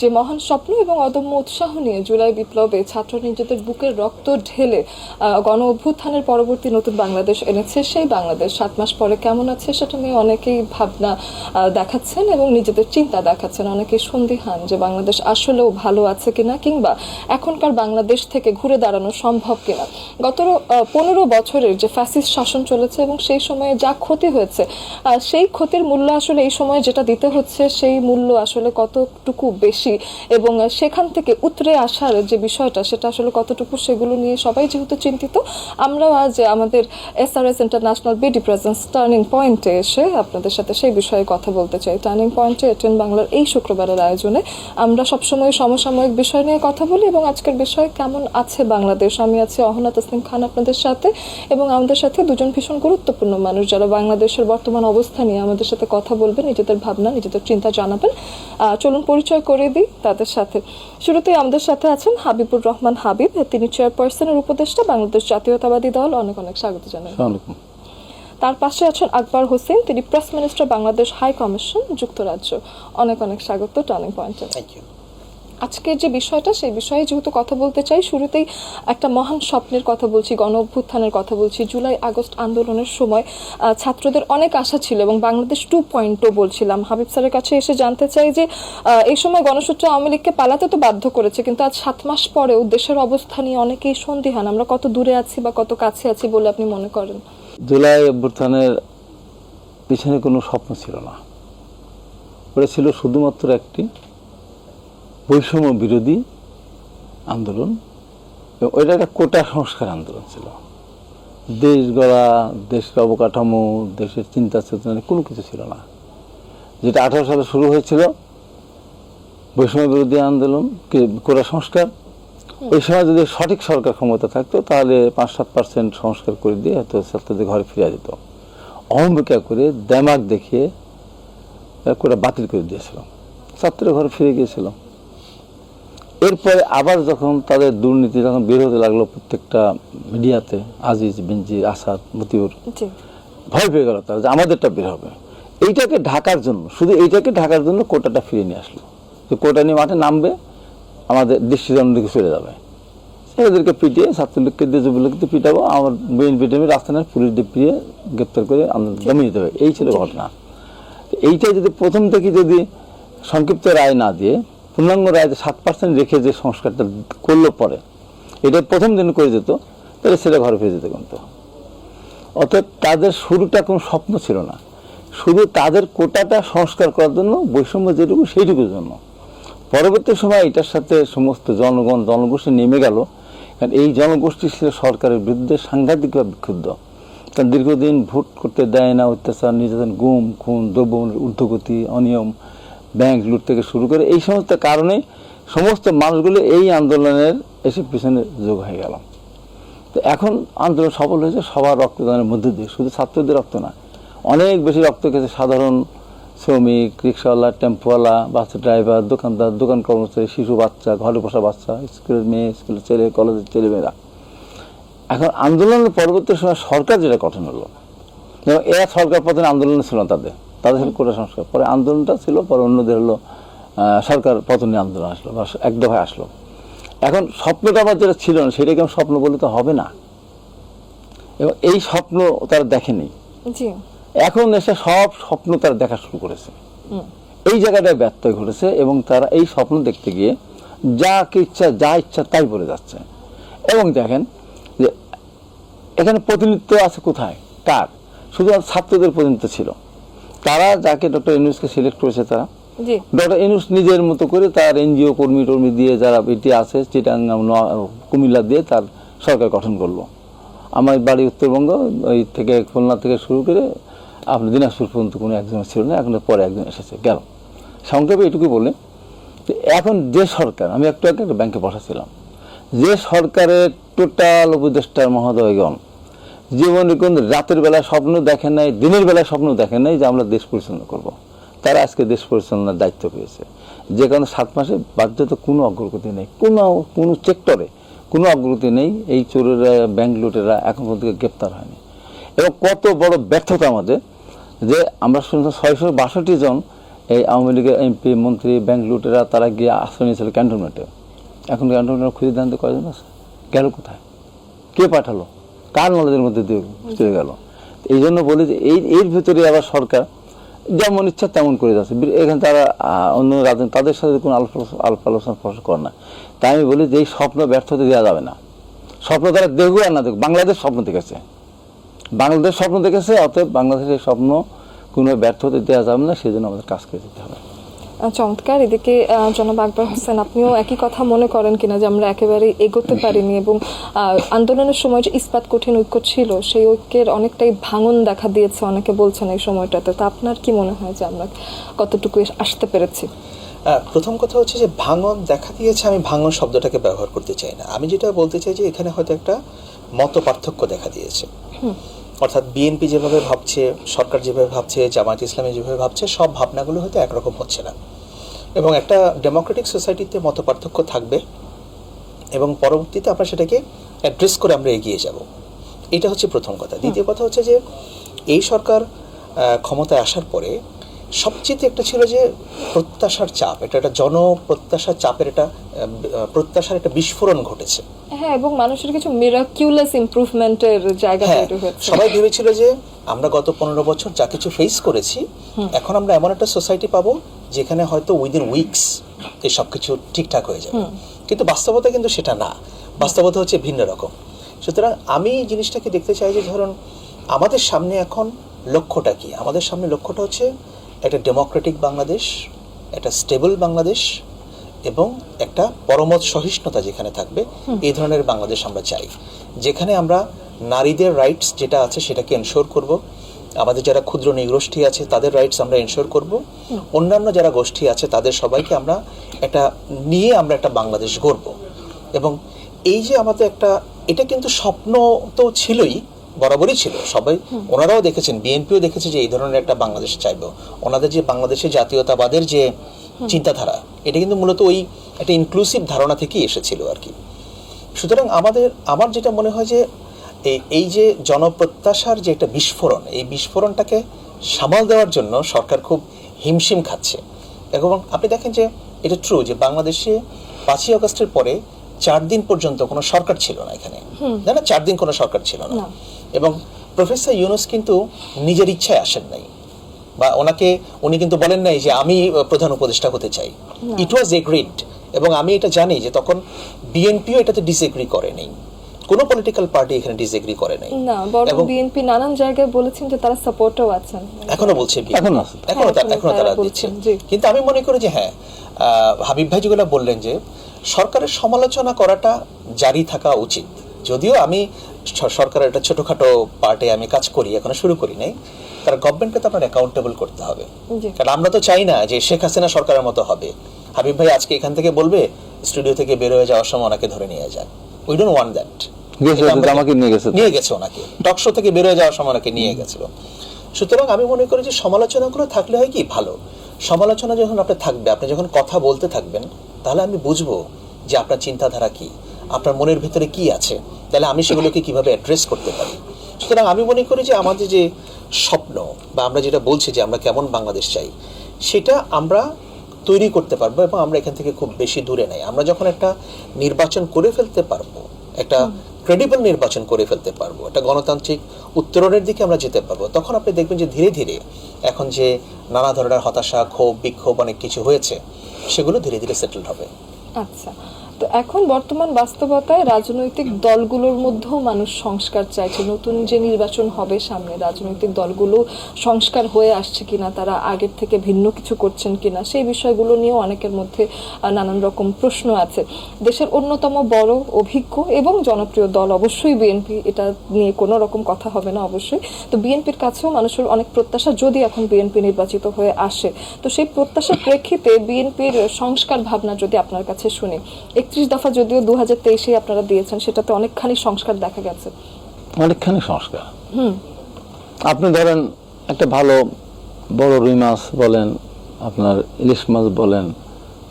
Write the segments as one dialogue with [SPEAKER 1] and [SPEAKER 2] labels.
[SPEAKER 1] যে মহান স্বপ্ন এবং অদম্য উৎসাহ নিয়ে জুলাই বিপ্লবে ছাত্র নিজেদের বুকের রক্ত ঢেলে গণ অভ্যুত্থানের পরবর্তী নতুন বাংলাদেশ এনেছে, সেই বাংলাদেশ সাত মাস পরে কেমন আছে সেটা নিয়ে অনেকেই ভাবনা দেখাচ্ছেন এবং নিজেদের চিন্তা দেখাচ্ছেন। অনেকেই সন্দিহান যে বাংলাদেশ আসলেও ভালো আছে কিনা কিংবা এখনকার বাংলাদেশ থেকে ঘুরে দাঁড়ানো সম্ভব কিনা। গত পনেরো বছরের যে ফ্যাসিস শাসন চলেছে এবং সেই সময়ে যা ক্ষতি হয়েছে সেই ক্ষতির মূল্য আসলে এই সময়ে যেটা দিতে হচ্ছে, সেই মূল্য আসলে কতটুকু বেশি এবং সেখান থেকে উতরে আসার যে বিষয়টা, সেটা আসলে কতটুকু সেগুলো নিয়ে সবাই যেহেতু চিন্তিত, আমরাও আজ আমাদের SRS international BD presence turning পয়েন্টে এসে আপনাদের সাথে সেই বিষয়ে কথা বলতে চাই। টার্নিং পয়েন্টে এটেন বাংলার এই শুক্রবারের আয়োজনে আমরা সবসময় সমসাময়িক বিষয় নিয়ে কথা বলি এবং আজকের বিষয় কেমন আছে বাংলাদেশ? আমি আছি অহনা তসলিম খান আপনাদের সাথে এবং আমাদের সাথে দুজন ভীষণ গুরুত্বপূর্ণ মানুষ যারা বাংলাদেশের বর্তমান অবস্থা নিয়ে আমাদের সাথে কথা বলবেন, নিজেদের ভাবনা, নিজেদের চিন্তা জানাবেন। চলুন পরিচয় করে দিই তাদের সাথে। শুরুতেই আমাদের সাথে আছেন হাবিবুর রহমান হাবিব তিনি চেয়ারপারসনের উপদেষ্টা বাংলাদেশ জাতীয়তাবাদী দল। অনেক অনেক স্বাগত জানাই। তার পাশে আছেন আকবর হোসেন তিনি press minister Bangladesh high commission যুক্তরাজ্য। অনেক অনেক স্বাগত টার্নিং পয়েন্টে।
[SPEAKER 2] থ্যাংক ইউ
[SPEAKER 1] আজকের যে বিষয়টা, সেই বিষয়ে যেহেতু কথা বলতে চাই, শুরুতেই একটা মহান স্বপ্নের কথা বলছি গণ অভ্যুত্থানের কথা বলছি। জুলাই, আগস্ট আন্দোলনের সময় ছাত্রদের অনেক আশা ছিল এবং বাংলাদেশ টু পয়েন্টও বলছিলাম। হাবিব স্যারের কাছে এসে জানতে চাই যে এই সময় গণসূত্র আওয়ামী লীগকে পালাতে তো বাধ্য করেছে, কিন্তু আজ সাত মাস পরেও দেশের অবস্থা নিয়ে অনেকেই সন্দিহান। আমরা কত দূরে আছি বা কত কাছে আছি বলে আপনি মনে করেন?
[SPEAKER 2] জুলাই অভ্যুত্থানের পিছনে কোনো স্বপ্ন ছিল না। ওটা ছিল শুধুমাত্র একটি বৈষম্য বিরোধী আন্দোলন ওইটা একটা কোটা সংস্কার আন্দোলন ছিল। দেশ গড়া দেশের অবকাঠামো, দেশের চিন্তা চেতনা কোনো কিছু ছিল না। যেটা আঠারো সালে শুরু হয়েছিল, বৈষম্য বিরোধী আন্দোলন, কি- কোটা সংস্কার। ওই সময় যদি সঠিক সরকার ক্ষমতা থাকতো, তাহলে পাঁচ সাত পার্সেন্ট সংস্কার করে দিয়ে হয়তো ছাত্রদের ঘরে ফিরে যেত। অহমিকা করে দেমাগ দেখিয়ে কোটা বাতিল করে দিয়েছিল। ছাত্রের ঘরে ফিরে গিয়েছিল। এরপরে আবার যখন তাদের দুর্নীতি যখন বের হতে লাগল প্রত্যেকটা মিডিয়াতে আজিজ বেঞ্জির আসাদ মতিউর ভয় পেয়ে গেল তারা যে আমাদেরটা বের হবে। এইটাকে ঢাকার জন্য শুধু এইটাকে ঢাকার জন্য কোটাটা ফিরিয়ে নিয়ে আসলো। যে কোটা নিয়ে মাঠে নামবে আমাদের দৃষ্টির দিকে চলে যাবে। ছেলেদেরকে পিটিয়ে ছাত্রলীগকে দিয়ে যুবলীগকে পিটাবো আমার বিএনপি টেমে রাস্তা নেয় পুলিশ দিয়ে পিটিয়ে গ্রেপ্তার করে আমাদের দমিয়ে দেবে এই ছিল ঘটনা। তো এইটা যদি প্রথম থেকে যদি সংক্ষিপ্ত রায় না দিয়ে পূর্ণাঙ্গ রায় সাত পার্সেন্ট রেখে যে সংস্কারটা করল পরে, এটা প্রথম দিন করে যেত, তাহলে সেটা ঘরে ফিরে যেতে কিন্তু। অর্থাৎ তাদের শুরুটা কোনো স্বপ্ন ছিল না। শুধু তাদের কোটাটা সংস্কার করার জন্য, বৈষম্য যেটুকু সেইটুকুর জন্য। পরবর্তী সময় এটার সাথে সমস্ত জনগণ, জনগোষ্ঠী নেমে গেল। কারণ এই জনগোষ্ঠী ছিল সরকারের বিরুদ্ধে সাংঘাতিকভাবে বিক্ষুব্ধ। কারণ দীর্ঘদিন ভোট করতে দেয় না অত্যাচার, নির্যাতন, গুম, খুন, দ্রব্যমূল্যের ঊর্ধ্বগতি, অনিয়ম ব্যাংক লুট থেকে শুরু করে এই সমস্ত কারণে সমস্ত মানুষগুলো এই আন্দোলনের এসে পিছনে যোগ হয়ে গেল। তো এখন আন্দোলন সফল হয়েছে সবার রক্তদানের মধ্যে দিয়ে, শুধু ছাত্রদের রক্ত না, অনেক বেশি রক্ত গেছে সাধারণ শ্রমিক, রিক্সাওয়ালা, টেম্পোওয়ালা বাস ড্রাইভার দোকানদার, দোকান কর্মচারী, শিশু বাচ্চা, ঘরে বসা বাচ্চা, স্কুলের মেয়ে, স্কুলের ছেলে, কলেজের ছেলেমেয়েরা। এখন আন্দোলনের পরবর্তী সময় সরকার যেটা গঠন হলো, যেমন এরা সরকার পতন আন্দোলন ছিল তাদের। তাদের ছিল কোটা সংস্কার। পরে আন্দোলনটা ছিল পরে অন্যদের হলো সরকার পতনের আন্দোলন আসলো বা এক দফায় আসলো। এখন স্বপ্নটা আমার যেটা ছিল না সেটাকে আমি স্বপ্ন বলে তো হবে না। এবং এই স্বপ্ন তারা দেখেনি। এখন এসে সব স্বপ্ন তারা দেখা শুরু করেছে। এই জায়গাটায় ব্যর্থ ঘটেছে এবং তারা এই স্বপ্ন দেখতে গিয়ে যা কি ইচ্ছা যা ইচ্ছা তাই বলে যাচ্ছে। এবং দেখেন যে এখানে প্রতিনিধিত্ব আছে কোথায়? কার? শুধু ছাত্রদের প্রতিনিধিত্ব ছিল। তারা যাকে ডক্টর ইউনুসকে সিলেক্ট করেছে তারা ডক্টর ইনুস নিজের মতো করে তার এনজিও কর্মী টর্মী দিয়ে যারা এটি আছে চিটাঙ্গাম কুমিল্লা দিয়ে তার সরকার গঠন করল আমার বাড়ি উত্তরবঙ্গ ওই থেকে খুলনা থেকে শুরু করে আপনার দিনাজপুর পর্যন্ত কোনো একজন ছিল না এখন পরে একজন এসেছে। গেল। সংক্ষেপে এটুকু বলে যে এখন যে সরকার আমি একটু আগে একটা ব্যাংকে বসাছিলাম যে সরকারের টোটাল উপদেষ্টার মহোদয়গণ জীবনে কোন রাতের বেলা স্বপ্ন দেখেন নাই, দিনের বেলা স্বপ্ন দেখেন নাই যে আমরা দেশ পরিচালনা করব। তারা আজকে দেশ পরিচালনার দায়িত্ব পেয়েছে। যে কারণে সাত মাসে বাধ্যত কোনো অগ্রগতি নেই। কোনো কোনো সেক্টরে কোনো অগ্রগতি নেই। এই চোরেরা ব্যাংক লুটেরা এখন পর্যন্ত গ্রেপ্তার হয়নি। এবং কত বড় ব্যর্থতা আমাদের যে আমরা শুনছিলাম ছয়শো বাষট্টি জন এই আওয়ামী লীগের এমপি মন্ত্রী ব্যাংক লুটেরা, তারা গিয়ে আশ্রয় নিয়েছিল ক্যান্টনমেন্টে। এখন ক্যান্টনমেন্টে খুঁজে দেন তো কয়জন আছে? গেল কোথায়? কে পাঠালো? কার নলেজের মধ্যে দিয়ে চলে গেল? এই জন্য বলি যে এই, এর ভিতরে আবার সরকার যেমন ইচ্ছা তেমন করে যাচ্ছে। এখানে তারা অন্য রাজনীতি তাদের সাথে কোনো আলোচনা- আলাপ আলোচনা স্পর্শ করে না। তাই আমি বলি যে এই স্বপ্ন ব্যর্থ হতে দেওয়া যাবে না। স্বপ্ন তারা দেখুক আর না দেখুক, বাংলাদেশ স্বপ্ন দেখেছে। বাংলাদেশ স্বপ্ন দেখেছে, অতএব বাংলাদেশের স্বপ্ন কোনো ব্যর্থ হতে দেওয়া যাবে না সেই জন্য আমাদের কাজ করে যেতে হবে।
[SPEAKER 1] চমৎকার। এদিকে জনাব আকবর হোসেন আপনিও একই কথা মনে করেন কিনা যে আমরা একেবারে এগোতে পারিনি এবং আন্দোলনের সময় যে ইস্পাত কঠিন ঐক্য ছিল সেই ঐক্যের অনেকটাই ভাঙন দেখা দিয়েছে অনেকে বলছেন এই সময়টাতে। তো আপনার কি মনে হয় যে আমরা কতটুকু আসতে পেরেছি?
[SPEAKER 3] প্রথম কথা হচ্ছে যে ভাঙন দেখা দিয়েছে আমি ভাঙন শব্দটাকে ব্যবহার করতে চাই না। আমি যেটা বলতে চাই যে এখানে হয়তো একটা মত পার্থক্য দেখা দিয়েছে। অর্থাৎ বিএনপি যেভাবে ভাবছে সরকার যেভাবে ভাবছে জামায়াত ইসলামী যেভাবে ভাবছে সব ভাবনাগুলো হয়তো একরকম হচ্ছে না। এবং একটা ডেমোক্রেটিক সোসাইটিতে মত পার্থক্য থাকবে এবং পরবর্তীতে আমরা সেটাকে অ্যাড্রেস করে আমরা এগিয়ে যাব। এটা হচ্ছে প্রথম কথা। দ্বিতীয় কথা হচ্ছে যে এই সরকার ক্ষমতায় আসার পরে সবচেয়ে একটা ছিল যে প্রত্যাশার চাপ। এটা একটা জনপ্রত্যাশার চাপের এটা প্রত্যাশার একটা বিস্ফোরণ ঘটেছে।
[SPEAKER 1] হ্যাঁ এবং মানুষের কিছু মিরাকিউলাস ইমপ্রুভমেন্টের জায়গা
[SPEAKER 3] হ্যাঁ
[SPEAKER 1] তৈরি হয়েছে।
[SPEAKER 3] সবাই ভেবেছিল যে আমরা গত পনেরো বছর যা কিছু ফেস করেছি এখন আমরা এমন একটা সোসাইটি পাবো যেখানে হয়তো উইদিন উইকস এই সব কিছু ঠিকঠাক হয়ে যাবে। কিন্তু বাস্তবতা কিন্তু সেটা না। বাস্তবতা হচ্ছে ভিন্ন রকম। সুতরাং আমি এই জিনিসটাকে দেখতে চাই যে ধরুন আমাদের সামনে এখন লক্ষ্যটা কি? আমাদের সামনে লক্ষ্যটা হচ্ছে একটা ডেমোক্রেটিক বাংলাদেশ একটা স্টেবল বাংলাদেশ এবং একটা পরমত সহিষ্ণুতা যেখানে থাকবে এই ধরনের বাংলাদেশ আমরা চাই। যেখানে আমরা নারীদের রাইটস যেটা আছে সেটাকে এনশোর করব। আমাদের যারা ক্ষুদ্র নৃগোষ্ঠী আছে তাদের রাইটস আমরা এনশোর করব। অন্যান্য যারা গোষ্ঠী আছে তাদের সবাইকে আমরা একটা নিয়ে আমরা একটা বাংলাদেশ গড়ব। এবং এই যে আমাদের একটা এটা কিন্তু স্বপ্ন তো ছিলই বরাবরই ছিল। সবাই ওনারাও দেখেছেন বিএনপিও দেখেছে যে এই ধরনের একটা বাংলাদেশ চাইব। ওনাদের যে বাংলাদেশের জাতীয়তাবাদের যে চিন্তাধারা এটা কিন্তু মূলত ওই একটা ইনক্লুসিভ ধারণা থেকেই এসেছিল আর কি। সুতরাং আমাদের আমার যেটা মনে হয় যে এই এই যে জনপ্রত্যাশার যে একটা বিস্ফোরণ এই বিস্ফোরণটাকে সামাল দেওয়ার জন্য সরকার খুব হিমশিম খাচ্ছে। এবং আপনি দেখেন যে এটা ট্রু যে বাংলাদেশে পাঁচই আগস্টের পরে চার দিন পর্যন্ত কোনো সরকার ছিল না এখানে। না না চার দিন কোনো সরকার ছিল না। এবং প্রফেসর ইউনুস কিন্তু নিজের ইচ্ছায় আসেন নাই। বা ওনাকে উনি কিন্তু বলেন নাই যে আমি প্রধান উপদেষ্টা হতে চাই। ইট ওয়াজ এগ্রিড এবং আমি এটা জানি যে তখন বিএনপিও এটাতে ডিসএগ্রি করে নেই। কোনো পলিটিক্যাল পার্টি এখানে ডিসএগ্রি করে নাই।
[SPEAKER 1] না বরং বিএনপি নানান জায়গায় বলেছেন যে তারা সাপোর্টও আছেন।
[SPEAKER 3] এখনও বলছে এখনও এখনও
[SPEAKER 1] হ্যাঁ, এখনও
[SPEAKER 3] তারা
[SPEAKER 1] তারা
[SPEAKER 3] দিচ্ছে।
[SPEAKER 1] বলছেন,
[SPEAKER 3] কিন্তু আমি মনে করি যে হ্যাঁ আহ, হাবিব ভাই যেগুলো বললেন যে সরকারের সমালোচনা করাটা জারি থাকা উচিত। যদিও আমি সরকারের একটা ছোটখাটো পার্টে আমি কাজ করি এখনও শুরু করি নাই। কারণ গভর্নমেন্টকে তো আপনার অ্যাকাউন্টেবল করতে হবে। কারণ আমরা তো চাই না যে শেখ হাসিনা সরকারের মতো হবে। হাবিব ভাই আজকে এখান থেকে বলবে স্টুডিও থেকে বের হয়ে যাওয়ার সময় ওনাকে ধরে নিয়ে যান। উই ডোন্ট ওয়ান্ট দ্যাট
[SPEAKER 2] নিয়ে গেছে
[SPEAKER 3] নিয়ে গেছে ওনাকে। টক শো থেকে বের হয়ে যাওয়ার সময় ওনাকে নিয়ে গেছিল। সুতরাং আমি মনে করি যে সমালোচনাগুলো থাকলে হয় কি ভালো। সমালোচনা যখন আপনার থাকবে আপনি যখন কথা বলতে থাকবেন তাহলে আমি বুঝব যে আপনার চিন্তাধারা কি। আপনার মনের ভিতরে কি আছে? তাহলে আমি সেগুলোকে কীভাবে অ্যাড্রেস করতে পারি? সুতরাং আমি মনে করি যে আমাদের যে স্বপ্ন বা আমরা যেটা বলছি যে আমরা কেমন বাংলাদেশ চাই সেটা আমরা তৈরি করতে পারব এবং আমরা এখান থেকে খুব বেশি দূরে নাই। আমরা যখন একটা নির্বাচন করে ফেলতে পারব একটা ক্রেডিবল নির্বাচন করে ফেলতে পারব একটা গণতান্ত্রিক উত্তরণের দিকে আমরা যেতে পারব তখন আপনি দেখবেন যে ধীরে ধীরে এখন যে নানা ধরনের হতাশা ক্ষোভ বিক্ষোভ অনেক কিছু হয়েছে সেগুলো ধীরে ধীরে সেটেলড হবে।
[SPEAKER 1] আচ্ছা। তো এখন বর্তমান বাস্তবতায় রাজনৈতিক দলগুলোর মধ্যেও মানুষ সংস্কার চাইছে। নতুন যে নির্বাচন হবে সামনে, রাজনৈতিক দলগুলো সংস্কার হয়ে আসছে কিনা, তারা আগের থেকে ভিন্ন কিছু করছেন কিনা, সেই বিষয়গুলো নিয়েও অনেকের মধ্যে নানান রকম প্রশ্ন আছে। দেশের অন্যতম বড় অভিজ্ঞ এবং জনপ্রিয় দল অবশ্যই বিএনপি, এটা নিয়ে কোনো রকম কথা হবে না অবশ্যই। তো বিএনপির কাছেও মানুষের অনেক প্রত্যাশা যদি এখন বিএনপি নির্বাচিত হয়ে আসে। তো সেই প্রত্যাশার প্রেক্ষিতে বিএনপির সংস্কার ভাবনা যদি আপনার কাছে শুনি একত্রিশ দফা যদিও দু হাজার তেইশে আপনারা দিয়েছেন সেটাতে অনেকখানি সংস্কার দেখা গেছে।
[SPEAKER 2] অনেকখানি সংস্কার? আপনি ধরেন একটা ভালো বড় রুই মাছ বলেন আপনার ইলিশ মাছ বলেন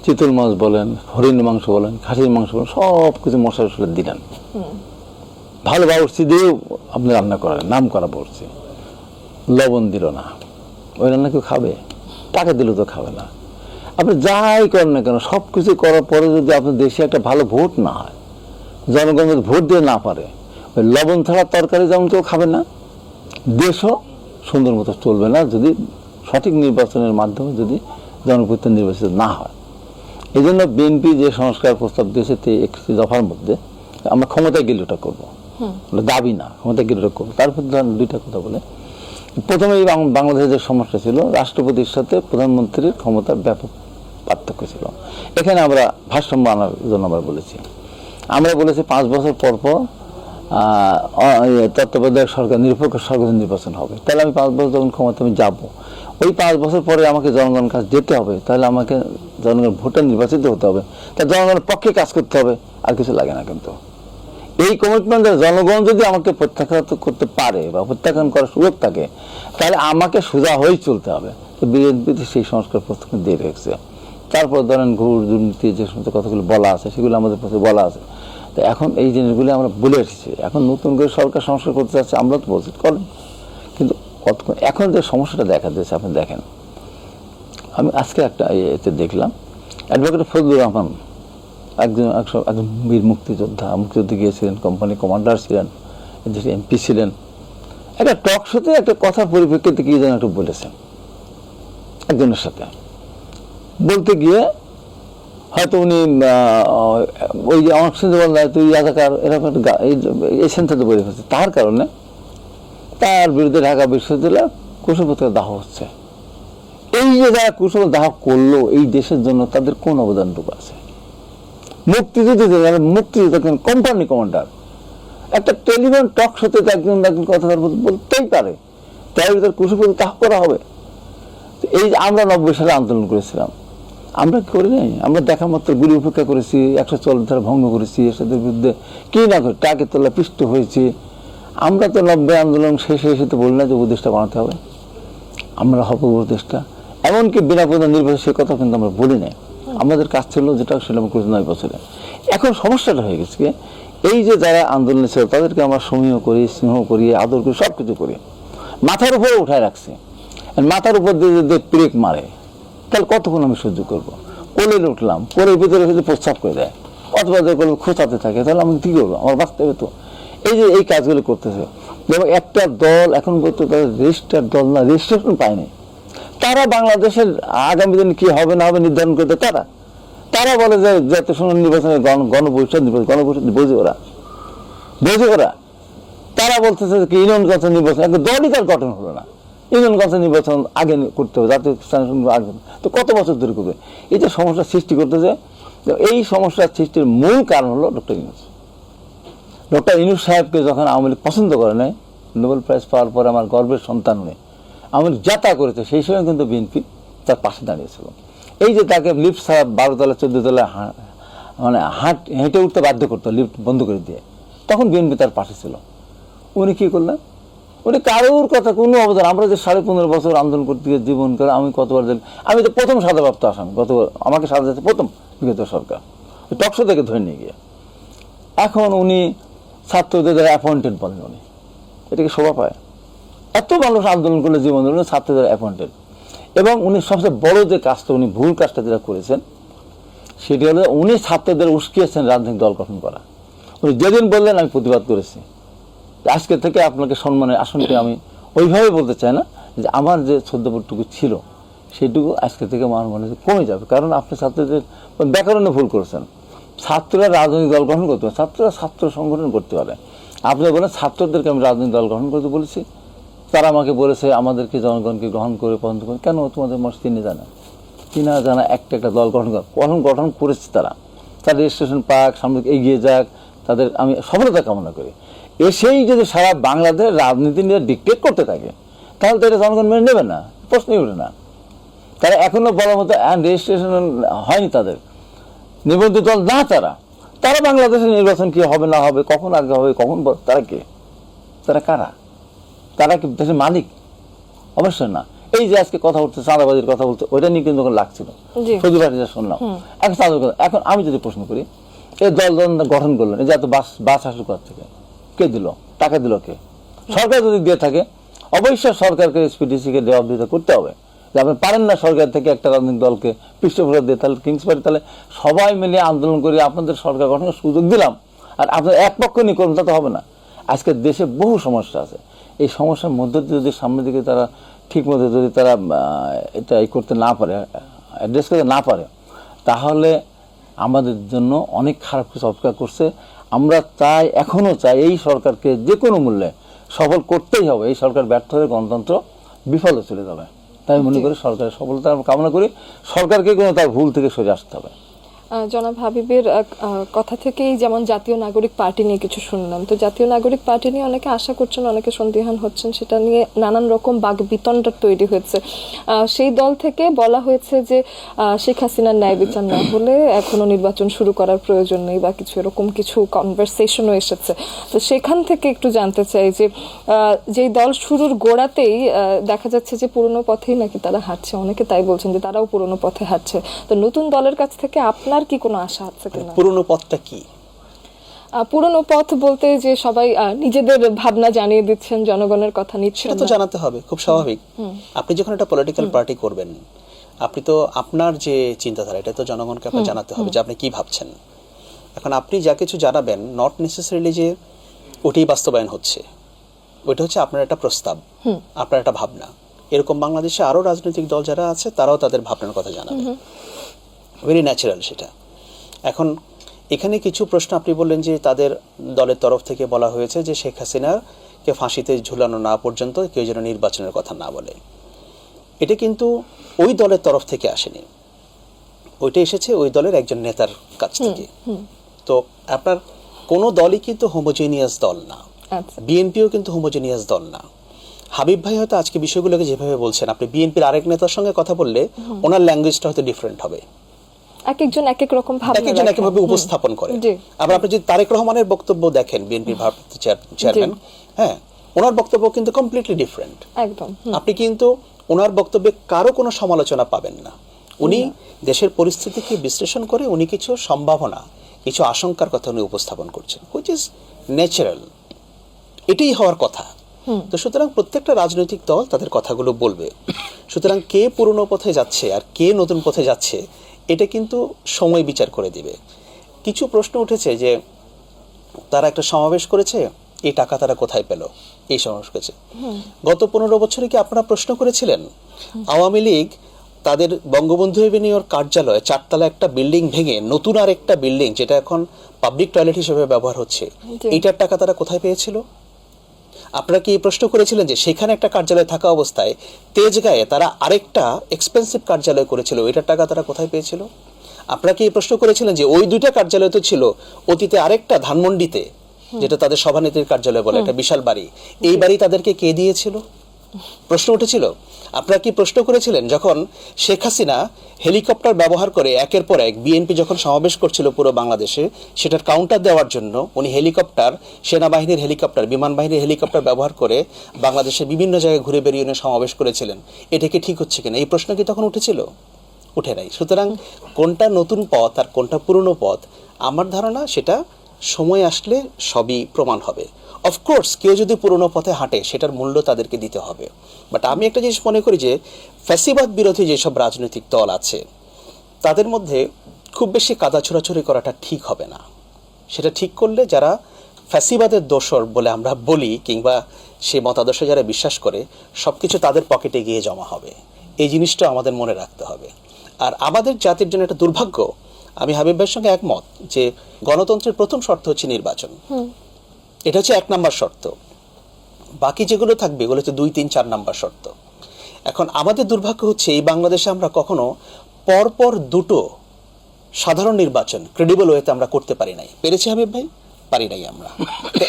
[SPEAKER 2] চিতল মাছ বলেন হরিণ মাংস বলেন খাসির মাংস বলেন সব কিছু মশলা টশলা দিলেন। ভালো বাবুর্চি দিয়েও আপনি রান্না করেন নাম করা বাবুর্চি। লবণ দিল না। ওই রান্না কেউ খাবে? টাকা দিলে তো খাবে না। আপনি যাই করেন না কেন সব কিছু করার পরে যদি আপনার দেশে একটা ভালো ভোট না হয় জনগণ যদি ভোট দিয়ে না পারে লবণ ছাড়া তরকারি যেমন কেউ খাবে না দেশও সুন্দর মতো চলবে না যদি সঠিক নির্বাচনের মাধ্যমে যদি জনপ্রতিনিধি নির্বাচিত না হয়। এই জন্য বিএনপি যে সংস্কার প্রস্তাব দিয়েছে তে একটি দফার মধ্যে আমরা ক্ষমতায় গেলে ওটা করব। দাবি না ক্ষমতায় গেলে ওটা করব। তারপর ধরেন দুইটা কথা বলে প্রথমেই বাংলাদেশের যে সমস্যা ছিল রাষ্ট্রপতির সাথে প্রধানমন্ত্রীর ক্ষমতার ব্যাপক পার্থক্য ছিল। এখানে আমরা ভারসাম্য আনার জন্য আমরা বলেছি। আমরা বলেছি পাঁচ বছর পর পর ইয়ে, তত্ত্বাবধায়ক সরকার নিরপেক্ষ সরকার নির্বাচন হবে তাহলে আমি পাঁচ বছর যখন ক্ষমতা আমি যাব ওই পাঁচ বছর পরে আমাকে জনগণ কাজ যেতে হবে তাহলে আমাকে জনগণ ভোটে নির্বাচিত হতে হবে। তা জনগণের পক্ষে কাজ করতে হবে আর কিছু লাগে না কিন্তু। এই কমিটমেন্ট জনগণ যদি আমাকে প্রত্যাখ্যান করতে পারে বা প্রত্যাখ্যান করার সুযোগ থাকে, তাহলে আমাকে সোজা হয়েই চলতে হবে। তো বিএনপিতে সেই সংস্কার প্রস্তাব দিয়ে রেখেছে। তারপর ধরেন ঘুর দুর্নীতি, যে সমস্ত কথাগুলো বলা আছে, সেগুলো আমাদের কাছে বলা আছে। তো এখন এই জিনিসগুলি আমরা বলে এসেছি। এখন নতুন করে সরকার সংস্কার করতে চাচ্ছে আমরা তো বলছি, করেন। কিন্তু কতক্ষণ এখন যে সমস্যাটা দেখা দিয়েছে, আপনি দেখেন। আমি আজকে একটা এতে দেখলাম। অ্যাডভোকেট ফজলুর রহমান একজন একজন বীর মুক্তিযোদ্ধা, মুক্তিযুদ্ধে গিয়েছিলেন কোম্পানি কমান্ডার ছিলেন এমপি ছিলেন। একটা টক শোতে একটা কথার পরিপ্রেক্ষিতে কি যেন একটু বলেছেন একজনের সাথে। বলতে গিয়ে হয়তো উনি ওই যে অনেক শুনতে বললেন তুই রাজাকার এরকম একটা এই এই বলে ফেলছে। তার কারণে তার বিরুদ্ধে ঢাকা বিশ্ববিদ্যালয়ে কুশপত্রের দাহ হচ্ছে। এই যে যারা কুশল দাহ করল এই দেশের জন্য তাদের কোন অবদানটুকু আছে? মুক্তিযুদ্ধ যারা মুক্তিযুদ্ধ একজন কোম্পানি কমান্ডার একটা টেলিফোন টক শোতে একজন একজন কথা বলতেই পারে। তার ভিতরে কুশপুর তাহ করা হবে। এই আমরা নব্বই সালে আন্দোলন করেছিলাম, আমরা করি নাই? আমরা দেখা মাত্র গুলি উপেক্ষা করেছি, একশো চল্লিশ ধারা ভঙ্গ করেছি এসবের বিরুদ্ধে কি না করে টাকে তোলা পিষ্ট হয়েছে। আমরা তো নব্বই আন্দোলন শেষে এসে তো বলি না যে উপদেশটা বানাতে হবে। আমরা হব উপদেশটা এমনকি বিনা প্রধান সে কথা কিন্তু আমরা বলি নাই। আমাদের কাজ ছিল যেটা আমরা করেছি নয় বছরে। এখন সমস্যাটা হয়ে গেছে এই যে যারা আন্দোলনে ছিল, তাদেরকে আমরা সমীহ করি, স্নেহ করি, আদর করি সব কিছু করি। মাথার উপরে উঠায় রাখছি। মাথার উপর দিয়ে যদি ব্রেক মারে, তাহলে কতক্ষণ আমি সহ্য করব? কোলে উঠলাম, কোলের ভিতরে যদি প্রস্তাব করে দেয়, অথবা যে কোনো খোঁচাতে থাকে, তাহলে আমি কি করব? আমার বাঁচতে হবে তো। এই যে এই কাজগুলো করতেছে, যেমন একটা দল, এখন পর্যন্ত তাদের রেজিস্টার দল না, রেজিস্ট্রেশন পায়নি। তারা বাংলাদেশের আগামী দিনে কি হবে না হবে নির্ধারণ করতে তারা। তারা বলে যে জাতীয় সংসদ নির্বাচনে গণ গণপরিষদ নির্বাচন, গণপরিষদ বোঝে ওরা। বোঝে ওরা। তারা বলতেছে যে কি ইউনিয়ন কাউন্সিল নির্বাচন একটা দলই তার গঠন হলো না। ইউনিয়ন কাউন্সিল নির্বাচন আগে করতে হবে, জাতীয় আগে তো কত বছর ধরে করবে? এই যে সমস্যা সৃষ্টি করতেছে এই সমস্যার সৃষ্টির মূল কারণ হলো ডক্টর ইউনুস। ডক্টর ইনুস সাহেবকে যখন আওয়ামী লীগ পছন্দ করে নাই, নোবেল প্রাইজ পাওয়ার পরে আমার গর্বের সন্তান উনি। আওয়ামী লীগ যাতা করেছে, সেই সময় কিন্তু বিএনপি তার পাশে দাঁড়িয়েছিল। এই যে তাকে লিফট ছাড়া বারো তলা, চোদ্দ তলা হা- মানে হাঁট, হেঁটে উঠতে বাধ্য করতো লিফট বন্ধ করে দিয়ে। তখন বিএনপি তার পাশে ছিল। উনি কী করলেন? উনি কারোর কথা কোনো অবদান, আমরা যে সাড়ে পনেরো বছর আন্দোলন করতে গিয়ে জীবন করে আমি কতবার জেল আমি তো প্রথম সাদাপ্রাপ্ত আসাম, গতবার আমাকে সাজা যাচ্ছে প্রথম বিগত সরকার। টকশো থেকে ধরে নিয়ে গিয়ে। এখন উনি ছাত্রদের অ্যাপয়েন্টেড বলেন উনি। এটাকে শোভা পায়। এত মানুষ আন্দোলন করলে জীবন উনি ছাত্রদের অ্যাপয়েন্টেড এবং উনি সবচেয়ে বড় যে কাজটা, উনি ভুল কাজটা যেটা করেছেন, সেটি হলো উনি ছাত্রদের উস্কিয়েছেন রাজনৈতিক দল গঠন করা। উনি যেদিন বললেন, আমি প্রতিবাদ করেছি। আজকে থেকে আপনাকে সম্মানের আসনটি আমি ওইভাবে বলতে চাই না যে আমার যে শ্রদ্ধাবোধটুকু ছিল, সেটুকু আজকে থেকে আমার মনে হয় কমে যাবে। কারণ আপনি ছাত্রদের ব্যাকরণে ভুল করেছেন। ছাত্ররা রাজনৈতিক দল গঠন করতে পারে ছাত্ররা ছাত্র সংগঠন করতে পারে। আপনি বলেন, ছাত্রদেরকে আমি রাজনৈতিক দল গঠন করতে বলেছি। তারা আমাকে বলেছে, আমাদেরকে জনগণকে গ্রহণ করে পছন্দ করে। কেন? তোমাদের মানুষ চিনে জানা। চিনা জানা একটা একটা দল গঠন করে গঠন গঠন করেছে তারা। তার রেজিস্ট্রেশন পাক সামনে এগিয়ে যাক, তাদের আমি সফলতা কামনা করি। এসেই যদি সারা বাংলাদেশ রাজনীতি নিয়ে ডিক্টেট করতে থাকে, তাহলে তো এটা জনগণ মেনে নেবে না, প্রশ্নই উঠে না। তারা এখনও বলার মতো রেজিস্ট্রেশন হয়নি তাদের। নিবন্ধিত দল না তারা। তারা বাংলাদেশের নির্বাচন কি হবে, না হবে, কখন আগে হবে, কখন তারা কে? তারা কারা? তারা কি দেশের মালিক। অবশ্যই না। এই যে আজকে কথা উঠছে চাঁদাবাজির কথা বলছে ওইটা নিয়ে কিন্তু লাগছিল
[SPEAKER 1] জি।
[SPEAKER 2] সৌদি শুনলাম এখন চাঁদার এখন আমি যদি প্রশ্ন করি এই দল দল গঠন করলেন এই যে এত বাস বাস আসল কোথা থেকে? কে দিল? টাকা দিল কে? সরকার যদি দিয়ে থাকে অবশ্যই সরকারকে এসপিডিসি কে জবাবদিহিতা করতে হবে। যে আপনি পারেন না সরকার থেকে একটা রাজনৈতিক দলকে পৃষ্ঠপোষক দিয়ে তাহলে কিংস পার্টি তাহলে সবাই মিলে আন্দোলন করে আপনাদের সরকার গঠনের সুযোগ দিলাম। আর আপনার এক পক্ষ নিয়ে করুন তা তো হবে না। আজকে দেশে বহু সমস্যা আছে। এই সমস্যার মধ্যে দিয়ে যদি সামনের দিকে তারা ঠিক মতো যদি তারা এটা ই করতে না পারে অ্যাড্রেস করতে না পারে তাহলে আমাদের জন্য অনেক খারাপ কিছু অপেক্ষা করছে। আমরা চাই এখনও চাই এই সরকারকে যে কোনো মূল্যে সফল করতেই হবে। এই সরকার ব্যর্থ হয়ে গণতন্ত্র বিফলে চলে যাবে। তাই মনে করি সরকারের সফলতা আমরা কামনা করি। সরকারকে কোনো তার ভুল থেকে সরে আসতে হবে।
[SPEAKER 1] জনাব হাবিবের কথা থেকেই যেমন জাতীয় নাগরিক পার্টি নিয়ে কিছু শুনলাম। তো জাতীয় নাগরিক পার্টি নিয়ে অনেকে আশা করছেন, অনেকে সন্দিহান হচ্ছেন, সেটা নিয়ে নানান রকম বাগ বিতণ্ডা তৈরি হয়েছে। সেই দল থেকে বলা হয়েছে যে শেখ হাসিনার ন্যায় বিচার না হলে এখনও নির্বাচন শুরু করার প্রয়োজন নেই বা কিছু এরকম কিছু কনভারসেশনও এসেছে। তো সেখান থেকে একটু জানতে চাই যে যেই দল শুরুর গোড়াতেই দেখা যাচ্ছে যে পুরনো পথেই নাকি তারা হাঁটছে। অনেকে তাই বলছেন যে তারাও পুরনো পথে হাঁটছে। তো নতুন দলের কাছ থেকে আপনার কি কোনো আশা আছে কিনা?
[SPEAKER 3] পুরনো পথটা কি?
[SPEAKER 1] পুরনো পথ বলতে যে সবাই নিজেদের ভাবনা জানিয়ে দিচ্ছেন জনগণের কথা নিচ্ছেন
[SPEAKER 3] সেটা তো জানাতে হবে খুব স্বাভাবিক। আপনি যখন একটা পলিটিক্যাল পার্টি করবেন আপনি তো আপনার যে চিন্তাধারা এটা তো জনগণকে আপনার জানাতে হবে যে আপনি কি ভাবছেন। এখন আপনি যা কিছু জানাবেন নট নেসেসারিলি যে ওটাই বাস্তবায়ন হচ্ছে ওইটা হচ্ছে আপনার একটা প্রস্তাব আপনার একটা ভাবনা। এরকম বাংলাদেশে আরও রাজনৈতিক দল যারা আছে তারাও তাদের ভাবনার কথা জানাবে। ভেরি ন্যাচারাল সেটা। এখন এখানে কিছু প্রশ্ন আপনি বললেন যে তাদের দলের তরফ থেকে বলা হয়েছে যে শেখ হাসিনাকে ফাঁসিতে ঝুলানো না পর্যন্ত কেউ যেন নির্বাচনের কথা না বলে। এটা কিন্তু ওই দলের তরফ থেকে আসেনি। ওইটা এসেছে ওই দলের একজন নেতার কাছ থেকে। তো আপনার কোনো দলই কিন্তু হোমোজেনিয়াস দল না।
[SPEAKER 1] আচ্ছা।
[SPEAKER 3] বিএনপিও কিন্তু হোমোজেনিয়াস দল না। হাবিব ভাই হয়তো আজকে বিষয়গুলোকে যেভাবে বলছেন আপনি বিএনপির আরেক নেতার সঙ্গে কথা বললে ওনার ল্যাঙ্গুয়েজটা হয়তো ডিফারেন্ট হবে।
[SPEAKER 1] এক একজন এক এক রকম ভাবনা
[SPEAKER 3] এক একজন। একভাবে উপস্থাপন করে। আবার আপনি যদি তারেক রহমানের বক্তব্য দেখেন বিএনপির ভারপ্রাপ্ত চেয়ারম্যান হ্যাঁ ওনার বক্তব্য কিন্তু কমপ্লিটলি ডিফারেন্ট
[SPEAKER 1] একদম
[SPEAKER 3] আপনি কিন্তু ওনার বক্তব্যে কারও কোনো সমালোচনা পাবেন না। উনি দেশের পরিস্থিতিকে বিশ্লেষণ করে উনি কিছু সম্ভাবনা কিছু আশঙ্কার কথা উনি উপস্থাপন করছেন হুইচ ইজ ন্যাচারাল এটাই হওয়ার কথা। তো সুতরাং প্রত্যেকটা রাজনৈতিক দল তাদের কথাগুলো বলবে। সুতরাং কে পুরনো পথে যাচ্ছে আর কে নতুন পথে যাচ্ছে এটা কিন্তু সময় বিচার করে দিবে। কিছু প্রশ্ন উঠেছে যে তারা একটা সমাবেশ করেছে এই টাকা তারা কোথায় পেল? এই সমাবেশ করেছে। গত পনেরো বছরে কি আপনারা প্রশ্ন করেছিলেন? আওয়ামী লীগ তাদের বঙ্গবন্ধু এভিনিউর কার্যালয়ে চারতলা একটা বিল্ডিং ভেঙে নতুন আর একটা বিল্ডিং যেটা এখন পাবলিক টয়লেট হিসেবে ব্যবহার হচ্ছে এইটার টাকা তারা কোথায় পেয়েছিল? আপনারা কি প্রশ্ন করেছিলেন যে সেখানে একটা কার্যালয় থাকা অবস্থায় তেজগাঁয়ে তারা আরেকটা এক্সপেন্সিভ কার্যালয় করেছিল? ওইটার টাকা তারা কোথায় পেয়েছিল? আপনারা কি প্রশ্ন করেছিলেন যে ওই দুইটা কার্যালয় তো ছিল অতীতে আরেকটা ধানমন্ডিতে যেটা তাদের সভানেত্রীর কার্যালয় বলে একটা বিশাল বাড়ি। এই বাড়ি তাদেরকে কে দিয়েছিল? প্রশ্ন উঠেছিল। আপনারা কি প্রশ্ন করেছিলেন যখন শেখ হাসিনা হেলিকপ্টার ব্যবহার করে একের পর এক বিএনপি যখন সমাবেশ করছিল পুরো বাংলাদেশে, সেটার কাউন্টার দেওয়ার জন্য উনি হেলিকপ্টার, সেনাবাহিনীর হেলিকপ্টার, বিমান বাহিনীর হেলিকপ্টার ব্যবহার করে বাংলাদেশের বিভিন্ন জায়গায় ঘুরে বেরিয়ে উনি সমাবেশ করেছিলেন। এটা কি ঠিক হচ্ছে কিনা? এই প্রশ্ন কি তখন উঠেছিল? উঠে নাই। সুতরাং কোনটা নতুন পথ আর কোনটা পুরনো পথ, আমার ধারণা সেটা সময় আসলে সবই প্রমাণ হবে। অফকোর্স কেউ যদি পুরনো পথে হাঁটে, সেটার মূল্য তাদেরকে দিতে হবে। বাট আমি একটা জিনিস মনে করি যে, ফ্যাসিবাদ বিরোধী যেসব রাজনৈতিক দল আছে, তাদের মধ্যে খুব বেশি কাদা ছোড়াছড়ি করাটা ঠিক হবে না। সেটা ঠিক করলে যারা ফ্যাসিবাদের দোষর বলে আমরা বলি, কিংবা সে মতাদর্শে যারা বিশ্বাস করে, সবকিছু তাদের পকেটে গিয়ে জমা হবে। এই জিনিসটা আমাদের মনে রাখতে হবে। আর আমাদের জাতির জন্য একটা দুর্ভাগ্য আমি হাবিব ভাইয়ের সঙ্গে একমত যে গণতন্ত্রের প্রথম শর্ত হচ্ছে নির্বাচন। এটা হচ্ছে এক নাম্বার শর্ত। বাকি যেগুলো থাকবে এগুলো হচ্ছে দুই তিন চার নাম্বার শর্ত। এখন আমাদের দুর্ভাগ্য হচ্ছে এই বাংলাদেশে আমরা কখনো পরপর দুটো সাধারণ নির্বাচন ক্রেডিবল ওয়েতে আমরা করতে পারি নাই। পেরেছি হাবিব ভাই? পারি নাই আমরা।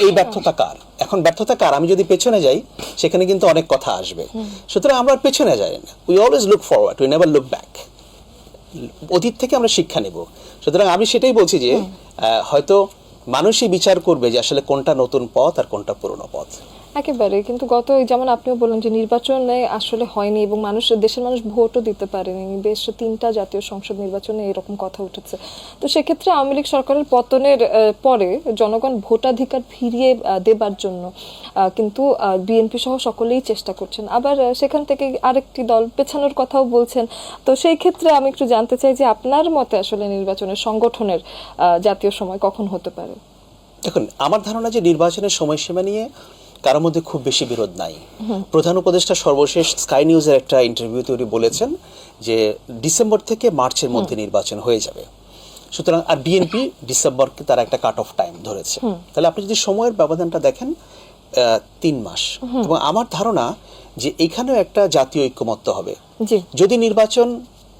[SPEAKER 3] এই ব্যর্থতা কার? এখন ব্যর্থতা কার? আমি যদি পেছনে যাই সেখানে কিন্তু অনেক কথা আসবে। সুতরাং আমরা পেছনে যাই না। We always look forward we never look back অতীত থেকে আমরা শিক্ষা নেব। সুতরাং আমি সেটাই বলছি যে আহ, হয়তো মানুষই বিচার করবে যে আসলে কোনটা নতুন পথ আর কোনটা পুরনো পথ।
[SPEAKER 1] একেবারে, কিন্তু গত যেমন আপনিও বললেন যে নির্বাচনে আসলে হয়নি এবং মানুষ, দেশের মানুষ ভোটও দিতে পারেনি। বেশ তিনটা জাতীয় সংসদ নির্বাচনে এরকম কথা উঠেছে। তো সেক্ষেত্রে আওয়ামী লীগ সরকারের পতনের পরে জনগণ ভোটাধিকার ফিরিয়ে দেবার জন্য কিন্তু বিএনপি সহ সকলেই চেষ্টা করছেন। আবার সেখান থেকে আরেকটি দল পেছানোর কথাও বলছেন। তো সেই ক্ষেত্রে আমি একটু জানতে চাই যে আপনার মতে আসলে নির্বাচনের সংগঠনের জাতীয় সময় কখন হতে পারে?
[SPEAKER 3] দেখুন, আমার ধারণা যে নির্বাচনের সময়সীমা নিয়ে কারোর মধ্যে খুব বেশি বিরোধ নাই। প্রধান উপদেষ্টা সর্বশেষ স্কাই নিউজের একটা ইন্টারভিউতে উনি বলেছেন যে ডিসেম্বর থেকে মার্চের মধ্যে নির্বাচন হয়ে যাবে। সুতরাং আর বিএনপি ডিসেম্বরকে তারা একটা কাট অফ টাইম ধরেছে তাহলে আপনি যদি সময়ের ব্যবধানটা দেখেন তিন মাস। এবং আমার ধারণা যে এখানেও একটা জাতীয় ঐক্যমত্য হবে। যদি নির্বাচন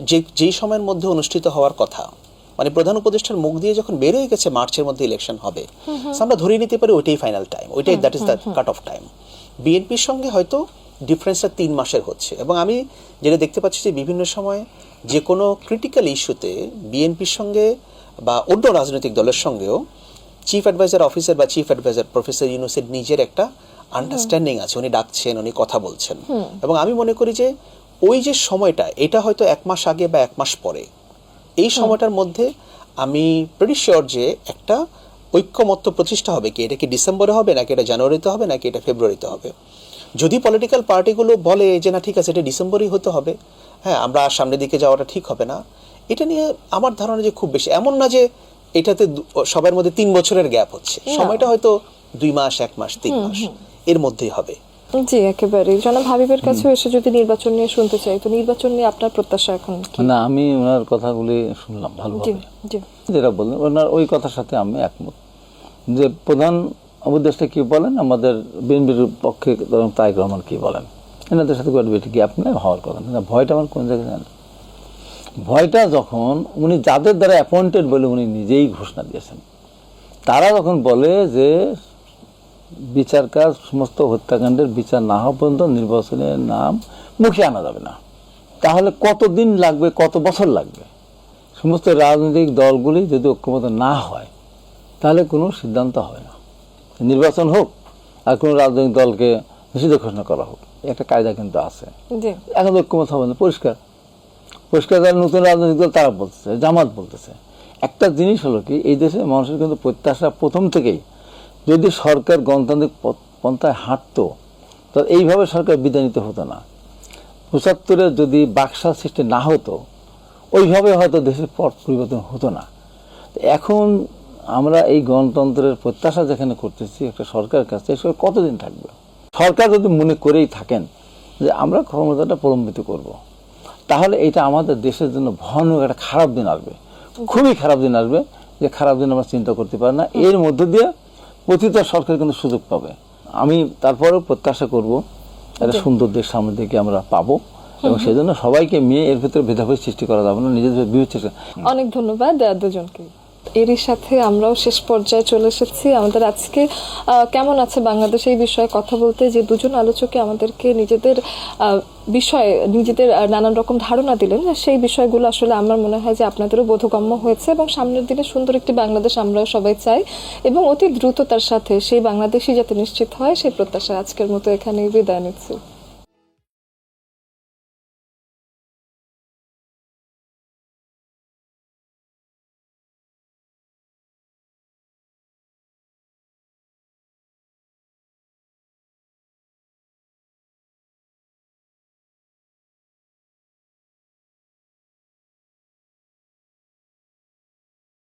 [SPEAKER 3] যে যেই সময়ের মধ্যে অনুষ্ঠিত হওয়ার কথা মানে প্রধান উপদেষ্টার মুখ দিয়ে যখন বেরিয়ে গেছে মার্চের মধ্যে ইলেকশন হবে। আমরা ধরে নিতে পারি ওইটাই ফাইনাল টাইম ওইটাই that is the cut off time বিএনপির সঙ্গে হয়তো ডিফারেন্সটা তিন মাসের হচ্ছে এবং আমি যেটা দেখতে পাচ্ছি যে বিভিন্ন সময় যে কোনো ক্রিটিক্যাল ইস্যুতে বিএনপির সঙ্গে বা অন্য রাজনৈতিক দলের সঙ্গেও চিফ অ্যাডভাইজার অফিসার বা চিফ অ্যাডভাইজার প্রফেসর ইউনুসের নিজের একটা আন্ডারস্ট্যান্ডিং আছে। উনি ডাকছেন উনি কথা বলছেন। এবং আমি মনে করি যে ওই যে সময়টা এটা হয়তো এক মাস আগে বা এক মাস পরে এই সময়টার মধ্যে আমি প্রেটি শিওর যে একটা ঐক্যমত্য প্রতিষ্ঠা হবে কি এটা কি ডিসেম্বরে হবে নাকি এটা জানুয়ারিতে হবে নাকি এটা ফেব্রুয়ারিতে হবে। যদি পলিটিক্যাল পার্টিগুলো বলে যে না ঠিক আছে এটা ডিসেম্বরেই হতে হবে হ্যাঁ আমরা সামনের দিকে যাওয়াটা ঠিক হবে না এটা নিয়ে আমার ধারণা যে খুব বেশি এমন না যে এটাতে সবার মধ্যে তিন বছরের গ্যাপ হচ্ছে। সময়টা হয়তো দুই মাস এক মাস তিন মাস এর মধ্যেই হবে।
[SPEAKER 1] জি একেবারে জনাব হাবিবের কাছেও এসে যদি নির্বাচন নিয়ে শুনতে চাই তো নির্বাচন নিয়ে আপনার প্রত্যাশা এখন কি?
[SPEAKER 2] না আমি ওনার কথাগুলি শুনলাম ভালোভাবে যেটা বললেন ওনার ওই কথার সাথে আমি একমত। যে প্রধান উপদেষ্টা কি বলেন আমাদের বিএনপির পক্ষে তারেক রহমান কি বলেন? এনাদের সাথে বেশি গ্যাপ নেই হওয়ার কথা না ভয়টা আমার কোন জায়গায় জানেন? ভয়টা যখন উনি যাদের দ্বারা অ্যাপয়েন্টেড বলে উনি নিজেই ঘোষণা দিয়েছেন তারা যখন বলে যে বিচার কাজ সমস্ত হত্যাকাণ্ডের বিচার না হওয়া পর্যন্ত নির্বাচনের নাম মুখে আনা যাবে না। তাহলে কতদিন লাগবে কত বছর লাগবে? সমস্ত রাজনৈতিক দলগুলি যদি ঐক্যমত না হয় তাহলে কোনো সিদ্ধান্ত হবে না। নির্বাচন হোক আর কোনো রাজনৈতিক দলকে নিষিদ্ধ ঘোষণা করা হোক একটা কায়দা কিন্তু আছে। এখন ঐক্যমত হবে না পরিষ্কার। পরিষ্কার যারা নতুন রাজনৈতিক দল তারা বলতেছে জামাত বলতেছে। একটা জিনিস হলো কি এই দেশে মানুষের কিন্তু প্রত্যাশা প্রথম থেকেই যদি সরকার গণতান্ত্রিক পন্থায় হাঁটতো তাহলে এইভাবে সরকার বিদায় নিতে হতো না। পঁচাত্তরে যদি বাক্সা সৃষ্টি না হতো, ওইভাবে হয়তো দেশের পথ পরিবর্তন হতো না। এখন আমরা এই গণতন্ত্রের প্রত্যাশা যেখানে করতেছি একটা সরকারের কাছে এসব কতদিন থাকবে? সরকার যদি মনে করেই থাকেন যে আমরা ক্ষমতাটা প্রলম্বিত করব। তাহলে এটা আমাদের দেশের জন্য ভয়ানক একটা খারাপ দিন আসবে। খুবই খারাপ দিন আসবে যে খারাপ দিন আমরা চিন্তা করতে পারি না। এর মধ্য দিয়ে প্রতিটা সরকার কিন্তু সুযোগ পাবে। আমি তারপরেও প্রত্যাশা করব একটা সুন্দর দেশ সামনের দিকে আমরা পাবো এবং সেজন্য সবাইকে মেয়ে এর ভিতরে ভেদাভেদ সৃষ্টি করা যাবে না নিজেদের বিবেক চেষ্টা
[SPEAKER 1] অনেক ধন্যবাদ দুজনকে। এরই সাথে আমরাও শেষ পর্যায়ে চলে এসেছি। আমাদের আজকে কেমন আছে বাংলাদেশ এই বিষয়ে কথা বলতে? যে দুজন আলোচকে আমাদেরকে নিজেদের বিষয়ে, নিজেদের নানান রকম ধারণা দিলেন। সেই বিষয়গুলো আসলে আমার মনে হয় যে আপনাদেরও বোধগম্য হয়েছে এবং সামনের দিনে সুন্দর একটি বাংলাদেশ আমরাও সবাই চাই এবং অতি দ্রুততার সাথে সেই বাংলাদেশই যাতে নিশ্চিত হয়, সেই প্রত্যাশা আজকের মতো এখানেই বিদায় নিচ্ছি।